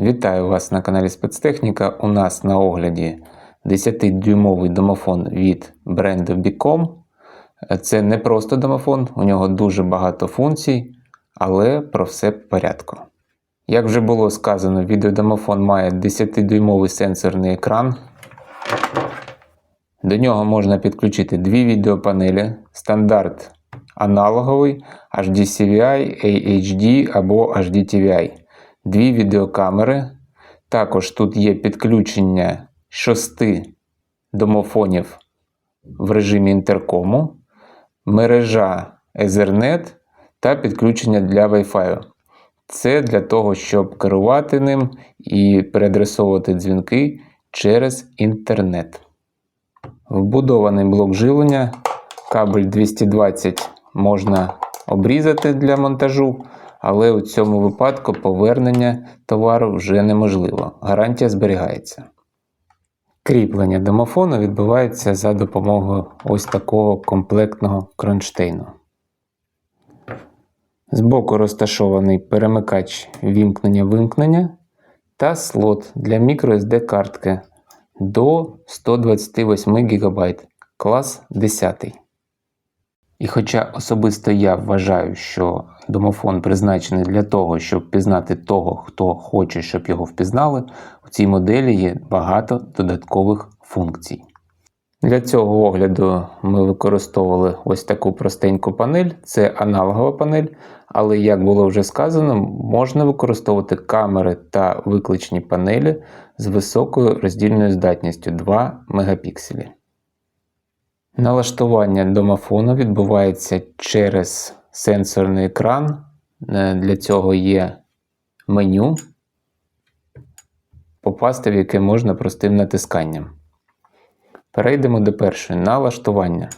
Вітаю вас на каналі Спецтехніка. У нас на огляді 10-дюймовий домофон від бренду Bicom. Це не просто домофон, у нього дуже багато функцій, але про все в порядку. Як вже було сказано, відеодомофон має 10-дюймовий сенсорний екран. До нього можна підключити дві відеопанелі, стандарт аналоговий HDCVI, AHD або HDTVI, дві відеокамери. Також тут є підключення шести домофонів в режимі інтеркому, мережа Ethernet та підключення для Wi-Fi. Це для того, щоб керувати ним і переадресовувати дзвінки через інтернет. Вбудований блок живлення, кабель 220 можна обрізати для монтажу, але у цьому випадку повернення товару вже неможливо. Гарантія зберігається. Кріплення домофону відбувається за допомогою ось такого комплектного кронштейну. Збоку розташований перемикач вімкнення-вимкнення та слот для microSD картки до 128 ГБ клас 10. І хоча особисто я вважаю, що домофон призначений для того, щоб пізнати того, хто хоче, щоб його впізнали, у цій моделі є багато додаткових функцій. Для цього огляду ми використовували ось таку простеньку панель, це аналогова панель, але, як було вже сказано, можна використовувати камери та викличні панелі з високою роздільною здатністю 2 мегапікселі. Налаштування домофону відбувається через сенсорний екран. Для цього є меню, попасти в яке можна простим натисканням. Перейдемо до першої налаштування.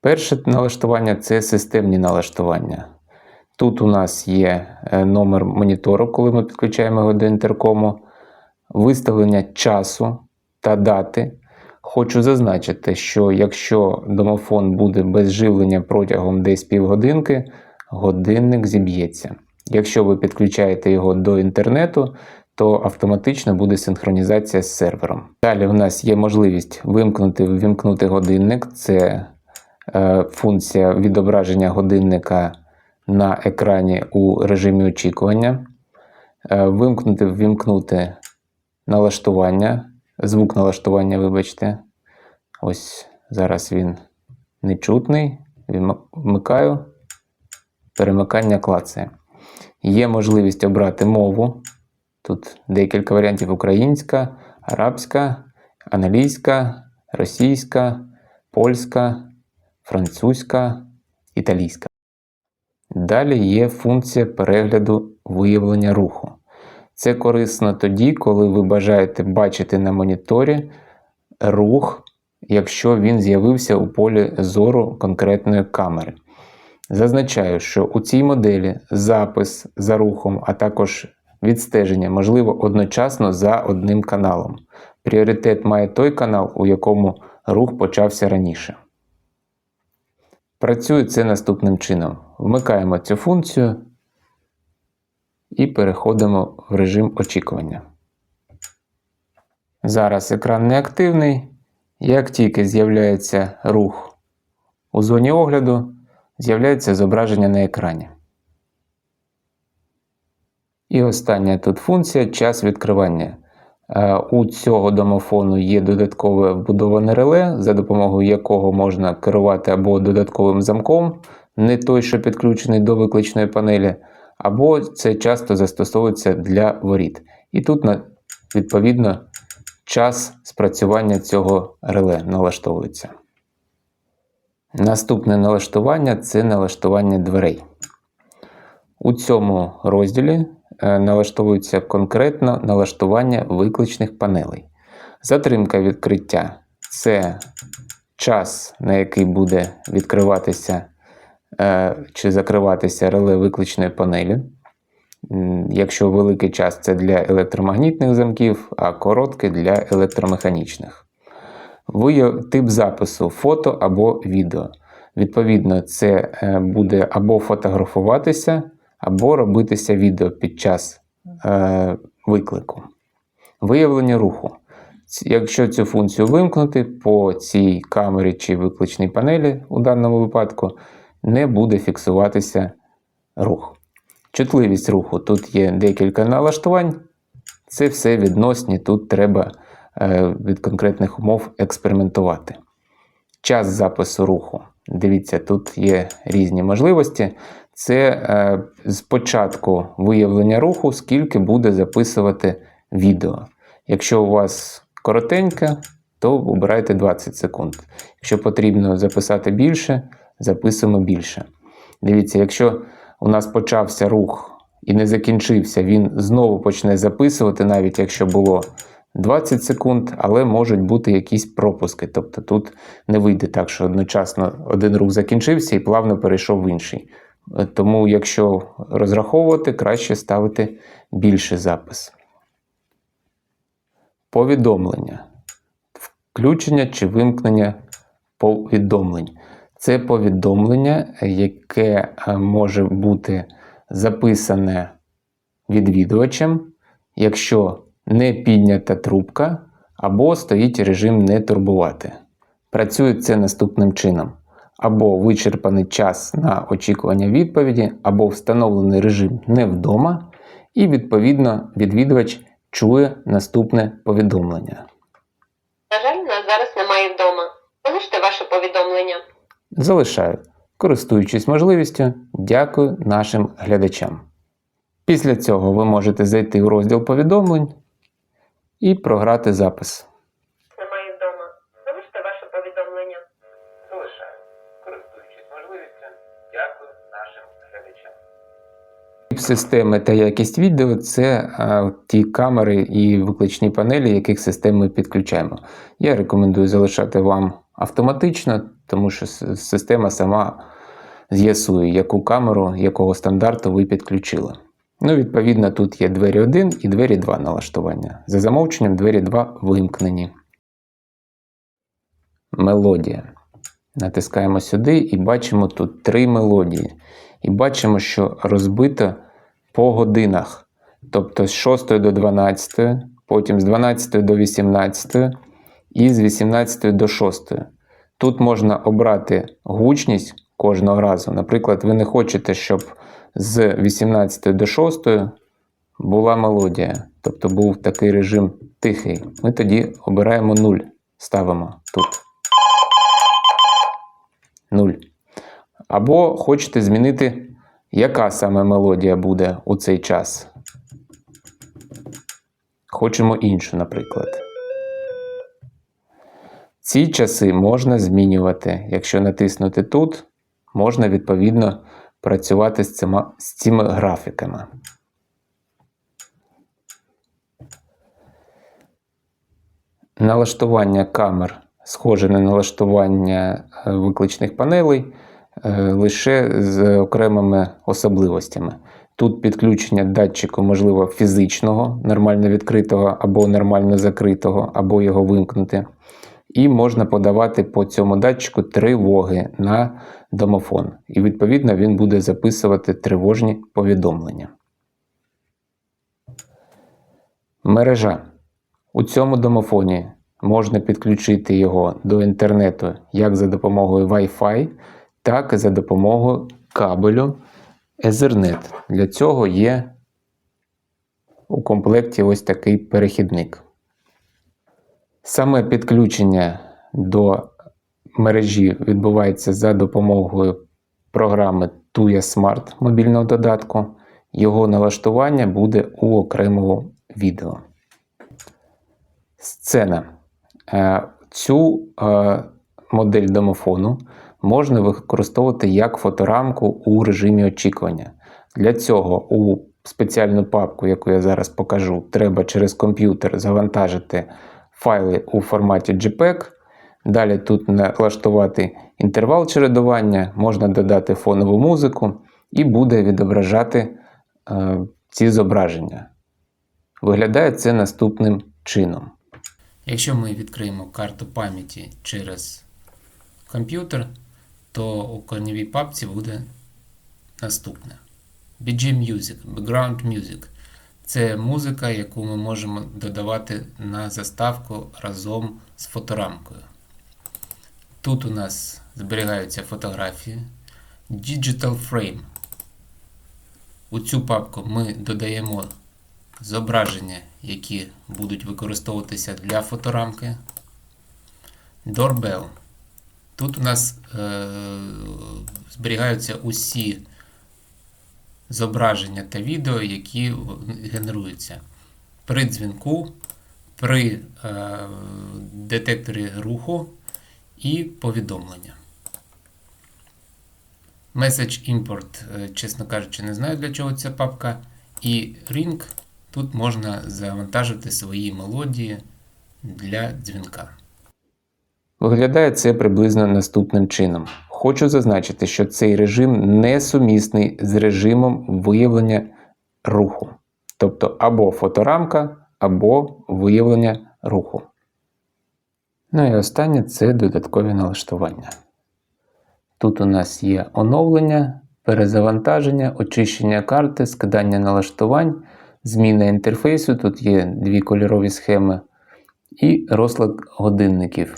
Перше налаштування це системні налаштування. Тут у нас є номер монітору, коли ми підключаємо його до інтеркому, виставлення часу та дати. Хочу зазначити, що якщо домофон буде без живлення протягом десь півгодинки, годинник зіб'ється. Якщо ви підключаєте його до інтернету, то автоматично буде синхронізація з сервером. Далі в нас є можливість вимкнути ввімкнути годинник. Це е, функція відображення годинника на екрані у режимі очікування. Е, вимкнути ввімкнути налаштування, звук налаштування, вибачте. Ось зараз він нечутний. Вмикаю, перемикання клацає. Є можливість обрати мову. Тут декілька варіантів: українська, арабська, англійська, російська, польська, французька, італійська. Далі є функція перегляду виявлення руху. Це корисно тоді, коли ви бажаєте бачити на моніторі рух, якщо він з'явився у полі зору конкретної камери. Зазначаю, що у цій моделі запис за рухом, а також відстеження можливо одночасно за одним каналом. Пріоритет має той канал, у якому рух почався раніше. Працює це наступним чином. Вмикаємо цю функцію і переходимо в режим очікування. Зараз екран неактивний. Як тільки з'являється рух у зоні огляду, з'являється зображення на екрані. І остання тут функція час відкривання. Е, у цього домофону є додаткове вбудоване реле, за допомогою якого можна керувати або додатковим замком, не той, що підключений до викличної панелі, або це часто застосовується для воріт. І тут, відповідно, час спрацювання цього реле налаштовується. Наступне налаштування це налаштування дверей. У цьому розділі Е, налаштовується конкретно налаштування викличних панелей. Затримка відкриття це час, на який буде відкриватися чи закриватися реле викличної панелі. Якщо великий час це для електромагнітних замків, а короткий для електромеханічних. Тип запису фото або відео. Відповідно, це е, буде або фотографуватися або робитися відео під час е, виклику. Виявлення руху. Якщо цю функцію вимкнути, по цій камері чи викличній панелі у даному випадку не буде фіксуватися рух. Чутливість руху. Тут є декілька налаштувань. Це все відносні, тут треба е, від конкретних умов експериментувати. Час запису руху. Дивіться, тут є різні можливості. Це е, спочатку виявлення руху, скільки буде записувати відео. Якщо у вас коротеньке, то обирайте 20 секунд. Якщо потрібно записати більше, записуємо більше. Дивіться, якщо у нас почався рух і не закінчився, він знову почне записувати, навіть якщо було 20 секунд, але можуть бути якісь пропуски. Тобто тут не вийде так, що одночасно один рух закінчився і плавно перейшов в інший. Тому, якщо розраховувати, краще ставити більший запис. Повідомлення. Включення чи вимкнення повідомлень. Це повідомлення, яке е, може бути записане відвідувачем, якщо не піднята трубка або стоїть режим не турбувати. Працює це наступним чином: або вичерпаний час на очікування відповіді, або встановлений режим не вдома, і відповідно відвідувач чує наступне повідомлення. На жаль, нас зараз немає вдома. Залиште ваше повідомлення. Залишаю. Користуючись можливістю, дякую нашим глядачам. Після цього ви можете зайти у розділ повідомлень і програти запис. Немає вдома. Залиште ваше повідомлення. Залишаю. Користуючись можливістю, дякую нашим глядачам. Системи та якість відео це а, ті камери і викличні панелі, яких систем ми підключаємо. Я рекомендую залишати вам автоматично, тому що система сама з'ясує, яку камеру, якого стандарту ви підключили. Ну, відповідно, тут є двері 1 і двері 2 налаштування. За замовченням двері 2 вимкнені. Мелодія. Натискаємо сюди і бачимо тут три мелодії. І бачимо, що розбито по годинах. Тобто з 6 до 12, потім з 12 до 18 і з 18 до 6. Тут можна обрати гучність кожного разу. Наприклад, ви не хочете, щоб з 18 до 6 була мелодія, тобто був такий режим тихий. Ми тоді обираємо 0, ставимо тут. 0. Або хочете змінити, яка саме мелодія буде у цей час. Хочемо іншу, наприклад. Ці часи можна змінювати. Якщо натиснути тут, можна відповідно працювати з цими, з цими графіками. Налаштування камер схоже на налаштування е, викличних панелей е, лише з окремими особливостями. Тут підключення датчику, можливо, фізичного, нормально відкритого або нормально закритого, або його вимкнути. І можна подавати по цьому датчику тривоги на домофон. І відповідно він буде записувати тривожні повідомлення. Мережа. У цьому домофоні можна підключити його до інтернету як за допомогою Wi-Fi, так і за допомогою кабелю Ethernet. Для цього є у комплекті ось такий перехідник. Саме підключення до мережі відбувається за допомогою програми Tuya Smart мобільного додатку. Його налаштування буде у окремому відео. Сцена. Е, Цю е, модель домофону можна використовувати як фоторамку у режимі очікування. Для цього у спеціальну папку, яку я зараз покажу, треба через комп'ютер завантажити файли у форматі JPEG. Далі тут налаштувати інтервал чередування, можна додати фонову музику і буде відображати е, ці зображення. Виглядає це наступним чином. Якщо ми відкриємо карту пам'яті через комп'ютер, то у корневій папці буде наступне: BG Music, Background Music. Це музика, яку ми можемо додавати на заставку разом з фоторамкою. Тут у нас зберігаються фотографії. Digital Frame. У цю папку ми додаємо зображення, які будуть використовуватися для фоторамки. Doorbell. Тут у нас е, зберігаються усі зображення та відео, які генеруються при дзвінку, при е, детекторі руху і повідомлення. Message Import, е, чесно кажучи, не знаю для чого ця папка. І Ring тут можна завантажити свої мелодії для дзвінка. Виглядає це приблизно наступним чином. Хочу зазначити, що цей режим не сумісний з режимом виявлення руху. Тобто або фоторамка, або виявлення руху. Ну і останнє це додаткові налаштування. Тут у нас є оновлення, перезавантаження, очищення карти, скидання налаштувань, зміна інтерфейсу. Тут є дві кольорові схеми, і розклад годинників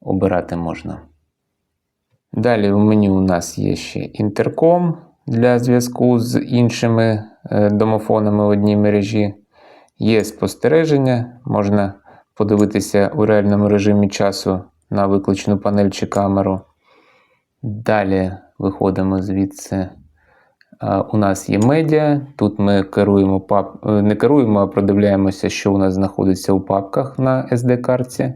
обирати можна. Далі в меню у нас є ще інтерком для зв'язку з іншими е, домофонами в одній мережі. Є спостереження, можна подивитися у реальному режимі часу на виключну панель чи камеру. Далі виходимо звідси. У нас є медіа. Тут ми керуємо пап... е, не керуємо, а продивляємося, що у нас знаходиться у папках на SD-картці.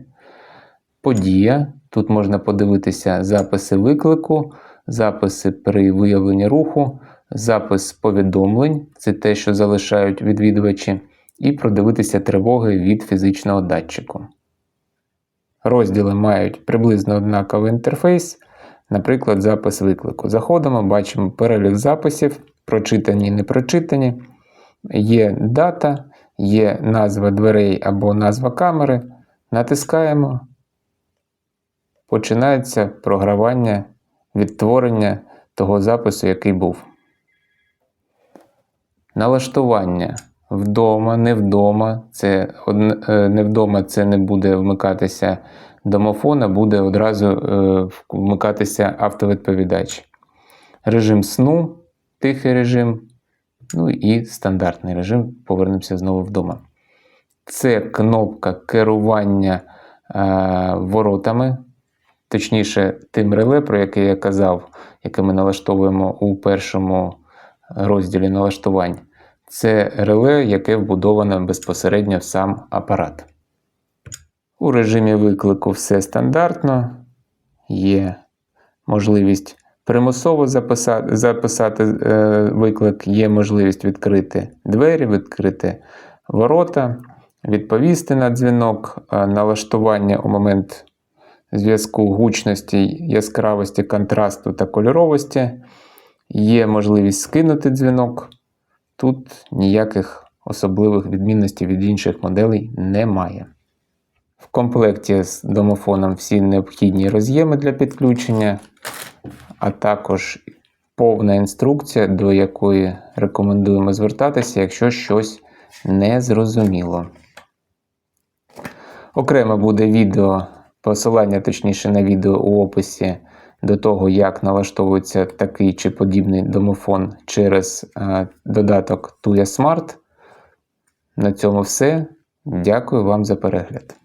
Подія. Тут можна подивитися записи виклику, записи при виявленні руху, запис повідомлень це те, що залишають відвідувачі, і продивитися тривоги від фізичного датчику. Розділи мають приблизно однаковий інтерфейс, наприклад, запис виклику. Заходимо, бачимо перелік записів, прочитані, не прочитані. Є дата, є назва дверей або назва камери. Натискаємо. Починається програвання відтворення того запису, який був. Налаштування вдома, не вдома. Це е, не вдома це не буде вмикатися домофон, а буде одразу е, вмикатися автовідповідач. Режим сну, тихий режим, ну і стандартний режим. Повернемося знову вдома. Це кнопка керування е, воротами, точніше, тим реле, про яке я казав, яке ми налаштовуємо у першому розділі налаштувань. Це реле, яке вбудоване безпосередньо в сам апарат. У режимі виклику все стандартно. Є можливість примусово записати, записати е, виклик, є можливість відкрити двері, відкрити ворота, відповісти на дзвінок, е, налаштування у момент зв'язку гучності, яскравості, контрасту та кольоровості. Є можливість скинути дзвінок. Тут ніяких особливих відмінностей від інших моделей немає. В комплекті з домофоном всі необхідні роз'єми для підключення, а також повна інструкція, до якої рекомендуємо звертатися, якщо щось не зрозуміло. Окремо буде відео, посилання точніше на відео у описі до того, як налаштовується такий чи подібний домофон через е, додаток Tuya Smart. На цьому все. Дякую вам за перегляд.